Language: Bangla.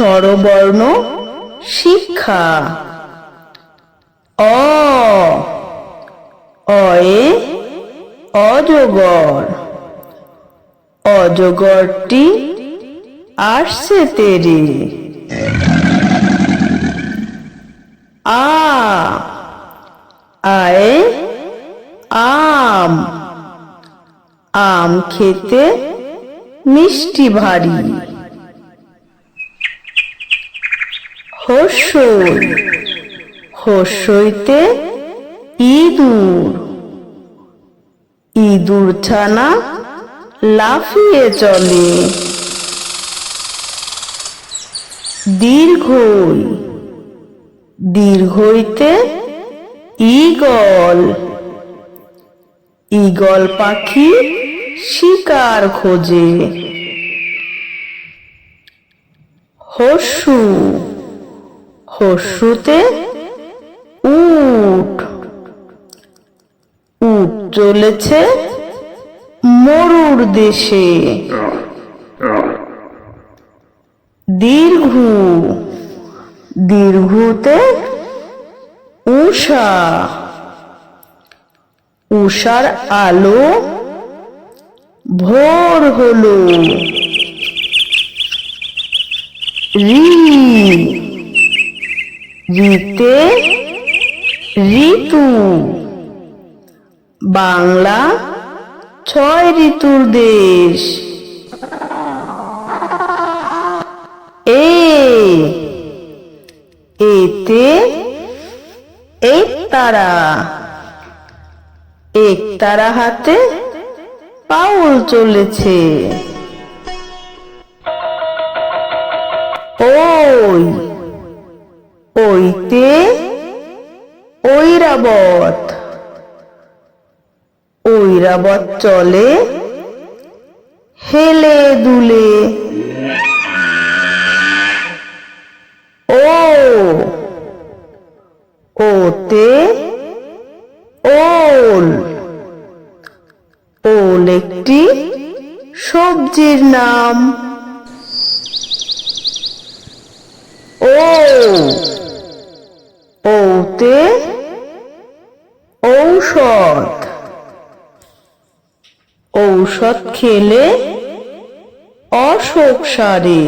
স্বরবর্ণ শিক্ষা। অ, অয়ে অজগর। অজগরটি আসছে তেরে। আ, আয়ে আম। আম খেতে মিষ্টি ভারী। হস্যই হস্যইতে ইঁদুর। ইঁদুর ছানা লাফিয়ে চলে। দীর্ঘই। দীর্ঘইতে ঈগল। ঈগল পাখি শিকার খোঁজে। হস্যু হস্যুতে উট। উট চলেছে মরুর দেশে। দীর্ঘ দীর্ঘতে উষা উষার আলো ভোর হলো। রি। রিতে ঋতু। বাংলা ছয় ঋতুর দেশ। এ। এতে এক তারা। এক তারা হাতে পাউল চলেছে। ওইতে ঐরাবত। ঐরাবত চলে হেলে দুলে। ও ওতে ওল। ওল একটি সবজির নাম। বলতে ঔষধ। ঔষধ খেলে অশোক সারে।